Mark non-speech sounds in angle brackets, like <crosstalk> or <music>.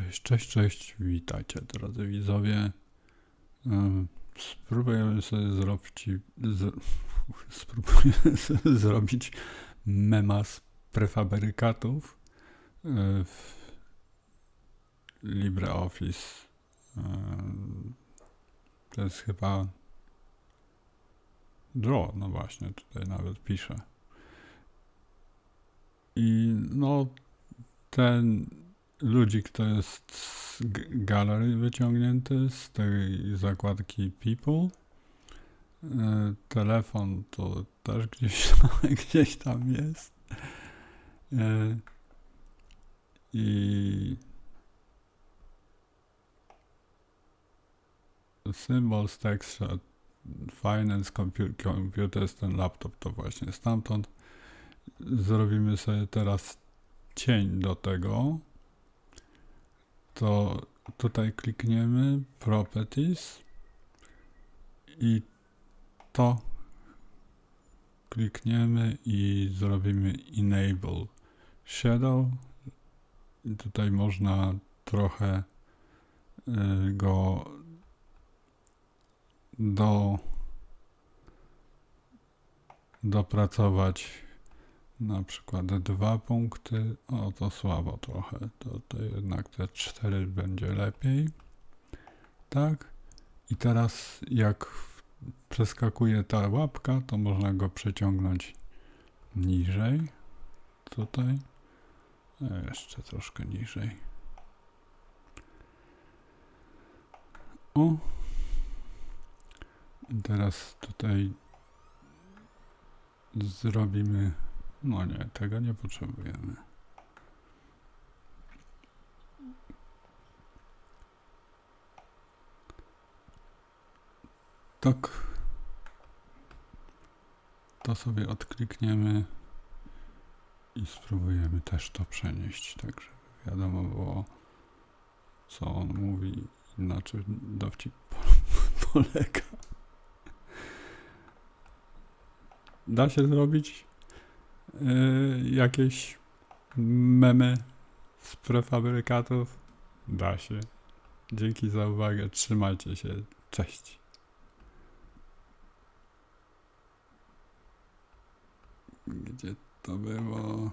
cześć, cześć, cześć. Witajcie drodzy widzowie. Em, Spróbujemy sobie zrobić, spróbuję <laughs> sobie zrobić mema z prefabrykatów e, w LibreOffice. To jest chyba Draw, no właśnie, tutaj nawet piszę. I no, ten ludzik to jest z galerii wyciągnięty z tej zakładki People. E, Telefon to też gdzieś <laughs> tam, gdzieś tam jest. E, I Symbols, Texture, Finance, compu- Computers, ten laptop to właśnie stamtąd. Zrobimy sobie teraz cień do tego to tutaj klikniemy Properties i to klikniemy i zrobimy Enable Shadow. I tutaj można trochę y, go do dopracować na przykład dwa punkty, o to słabo trochę, to, to jednak te cztery będzie lepiej. Tak. I teraz jak przeskakuje ta łapka, to można go przeciągnąć niżej. Tutaj. Jeszcze troszkę niżej. O. I teraz tutaj zrobimy no nie, tego nie potrzebujemy. Tak. To sobie odklikniemy i spróbujemy też to przenieść, tak żeby wiadomo było, co on mówi i na czym dowcip po- <laughs> polega. Da się zrobić jakieś memy z prefabrykatów? Da się. Dzięki za uwagę. Trzymajcie się. Cześć. Gdzie to było?